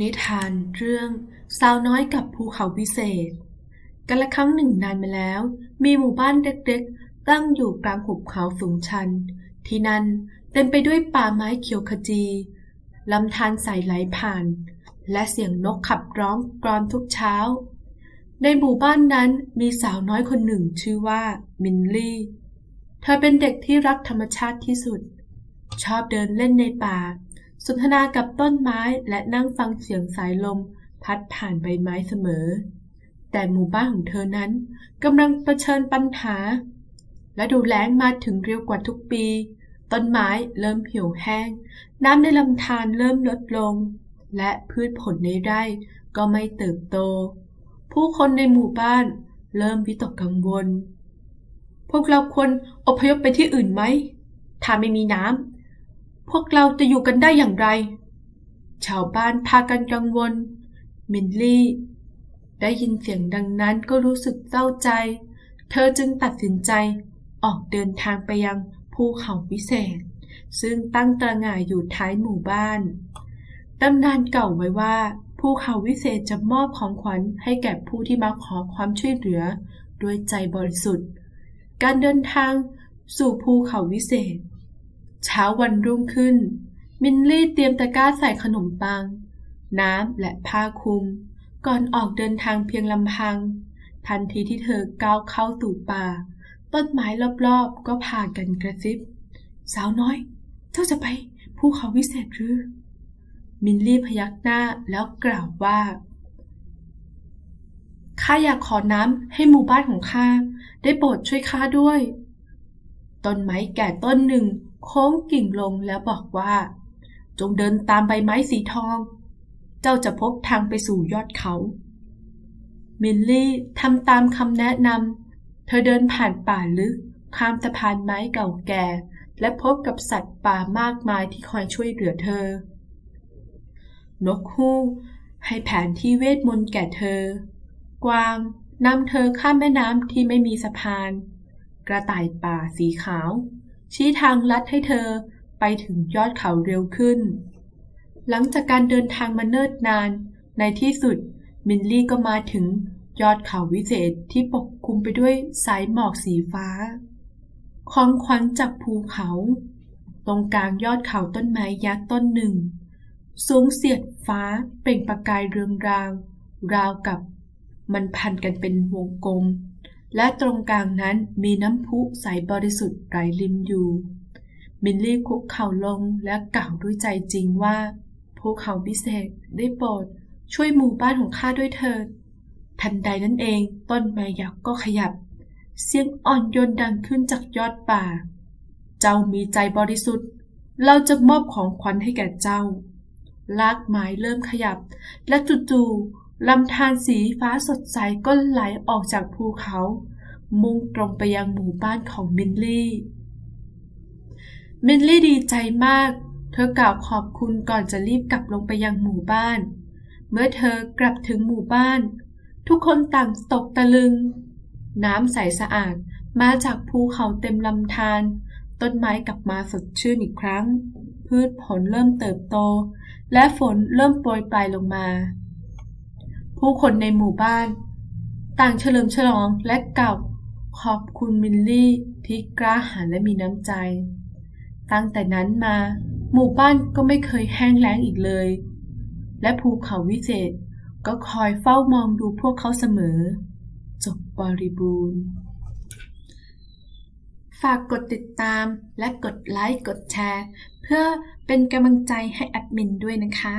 นิทานเรื่องสาวน้อยกับภูเขาวิเศษ กันละครั้งหนึ่งนานมาแล้ว มีหมู่บ้านเล็กๆ ตั้งอยู่กลางหุบเขาสูงชัน ที่นั่นเต็มไปด้วยป่าไม้เขียวขจีลำธารใสไหลผ่าน และเสียงนกขับร้องกรอนทุกเช้า ในหมู่บ้านนั้นมีสาวน้อยคนหนึ่งชื่อว่ามินลี่ เธอเป็นเด็กที่รักธรรมชาติที่สุด ชอบเดินเล่นในป่า สนทนากับต้นไม้และนั่งฟังเสียงสายลม พัดผ่านใบไม้เสมอ แต่หมู่บ้านของเธอนั้นกำลังเผชิญปัญหา และดูแล้งมาถึงเร็วกว่าทุกปี ต้นไม้เริ่มเหี่ยวแห้ง น้ำในลำธารเริ่มลดลง และพืชผลในไร่ก็ไม่เติบโต ผู้คนในหมู่บ้านเริ่มวิตกกังวล พวกเราควรอพยพไปที่อื่นไหม ถ้าไม่มีน้ำ พวกเราจะอยู่กันได้อย่างไร ชาวบ้านพากันกังวล มินลี่ ได้ยินเสียงดังนั้นก็รู้สึกเศร้าใจ เธอจึงตัดสินใจออกเดินทางไปยังภูเขาวิเศษ ซึ่งตั้งตระหง่ายอยู่ท้ายหมู่บ้านตำนานเก่าไว้ว่าภูเขาวิเศษจะมอบของขวัญให้แก่ผู้ที่มาขอความช่วยเหลือ ด้วยใจบริสุทธิ์ การเดินทางสู่ภูเขาวิเศษ เช้าวันรุ่งขึ้น มินลี่เตรียมตะกร้าใส่ขนมปัง น้ำและผ้าคลุม ก่อนออกเดินทางเพียงลำพัง ทันทีที่เธอก้าวเข้าสู่ป่า ต้นไม้รอบๆ ก็พากันกระซิบ สาวน้อย เจ้าจะไปภูเขาวิเศษหรือ มินลี่พยักหน้าแล้วกล่าวว่าข้าอยากขอน้ำให้หมู่บ้านของข้าได้โปรดช่วยข้าด้วย ต้นไม้แก่ต้นหนึ่ง โค้งกิ่งลงแล้วบอกว่า จงเดินตามใบไม้สีทอง เจ้าจะพบทางไปสู่ยอดเขา มินลี่ทำตามคำแนะนำ เธอเดินผ่านป่าลึก ข้ามสะพานไม้เก่าแก่ และพบกับสัตว์ป่ามากมายที่คอยช่วยเหลือเธอ นกฮูกให้แผนที่เวทมนต์แก่เธอ กวางนำเธอข้ามแม่น้ำที่ไม่มีสะพาน กระต่ายป่าสีขาว ชี้ทางลัดให้เธอไปถึงยอดเขาเร็วขึ้น หลังจากการเดินทางมาเนิ่นนาน ในที่สุดมินลี่ก็มาถึงยอดเขาวิเศษที่ปกคลุมไปด้วยสายหมอกสีฟ้าของขวัญจากภูเขา ตรงกลางยอดเขาต้นไม้ยักษ์ต้นหนึ่ง สูงเสียดฟ้าเปล่งประกายเรืองราง ราวกับมันพันกันเป็นวงกลม และตรงกลางนั้นมีน้ำพุใสบริสุทธิ์ไหลริมอยู่ มินลี่คุกเข่าลงและกล่าวด้วยใจจริงว่าภูเขาพิเศษได้โปรดช่วยหมู่บ้านของข้าด้วยเถิด ทันใดนั้นเองต้นไม้ยักษ์ก็ขยับ เสียงอ่อนโยนดังขึ้นจากยอดป่า เจ้ามีใจบริสุทธิ์ เราจะมอบของขวัญให้แก่เจ้า ลากไม้เริ่มขยับ และจู่ๆ ลำธารสีฟ้าสดใสก็ไหลออกจากภูเขา มุ่งตรงไปยังหมู่บ้านของมินลี่ มินลี่ดีใจมาก เธอกล่าวขอบคุณก่อนจะรีบกลับลงไปยังหมู่บ้าน เมื่อเธอกลับถึงหมู่บ้าน ทุกคนต่างตกตะลึง น้ำใสสะอาดมาจากภูเขาเต็มลำธารต้นไม้กลับมาสดชื่นอีกครั้ง พืชผลเริ่มเติบโต และฝนเริ่มโปรยปลายลงมา ผู้คนในหมู่บ้าน ต่างเฉลิมฉลองและกล่าวขอบคุณมิลลี่ที่กล้าหาญและมีน้ำใจ ตั้งแต่นั้นมา หมู่บ้านก็ไม่เคยแห้งแล้งอีกเลย และภูเขาวิเศษก็คอยเฝ้ามองดูพวกเขาเสมอ จบบริบูรณ์ ฝากกดติดตามและกดไลค์กดแชร์ เพื่อเป็นกำลังใจให้แอดมินด้วยนะคะ